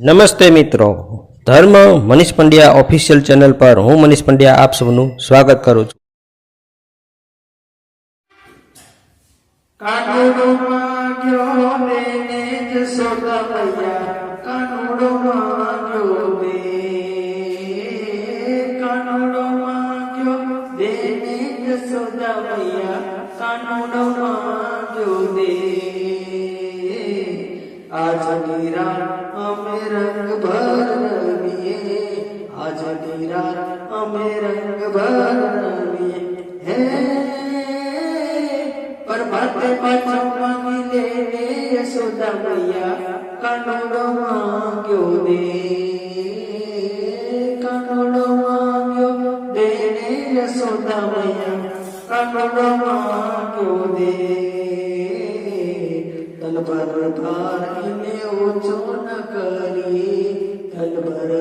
નમસ્તે મિત્રો. ધર્મ મનીષ પંડ્યા ઓફિશિયલ ચેનલ પર હું મનીષ પંડ્યા આપ સૌનું સ્વાગત કરું છું. કાનુડો માંગ્યો દે કાનુડો માંગ્યો દેને જશોદા મૈયા કાનુડો માંગ્યો દે આજ નીરા અમે રંગ ભરવીએ આજ નીરા અમે રંગ ભરવીએ હે પર માટે પાછો માંગી લેને યશોદા મૈયા કાનોડો માંગ્યો દે કાનોડો માંગ્યો દેને યશોદા મૈયા કાનોડો માંગ્યો દે તન પર ભારીને ઓછો ન કરી તન પર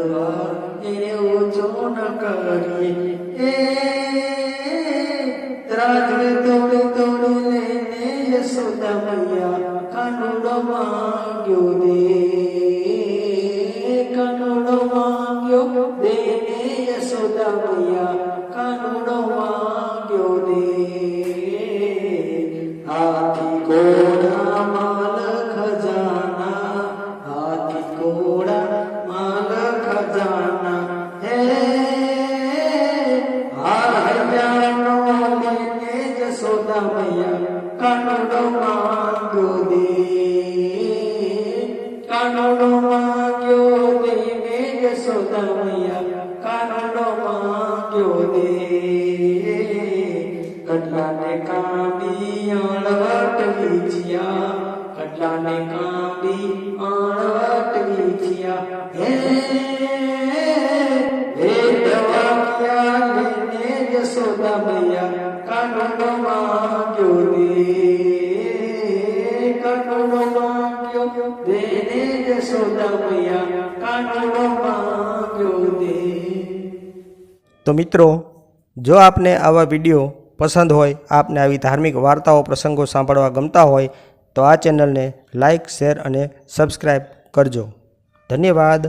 એને ઓછો ન કરી. એ રાત્રે તોડે દોડી લઈને યશોદા મૈયા કાનુડો માંગ્યો દે. મૈયા કાનુડો માંગ્યો દે કાનુડો માંગ્યો દેને જશોદા મૈયા કાનુડો માંગ્યો દે કટલાને કાંબી અણવટ વીજ્યા, કટલાને કાંબી અણવટ વીજ્યા. હે જશોદા મૈયા કાનુડો માંગ્યો દે કાનુડો માંગ્યો દેને યશોદા મૈયા કાનુડો માંગ્યો દે તો મિત્રો જો આપને આવા વીડિયો પસંદ હોય આપને આવી ધાર્મિક વાર્તાઓ પ્રસંગો સાંભળવા ગમતા હોય તો આ ચેનલને લાઇક શેર અને સબસ્ક્રાઈબ કરજો ધન્યવાદ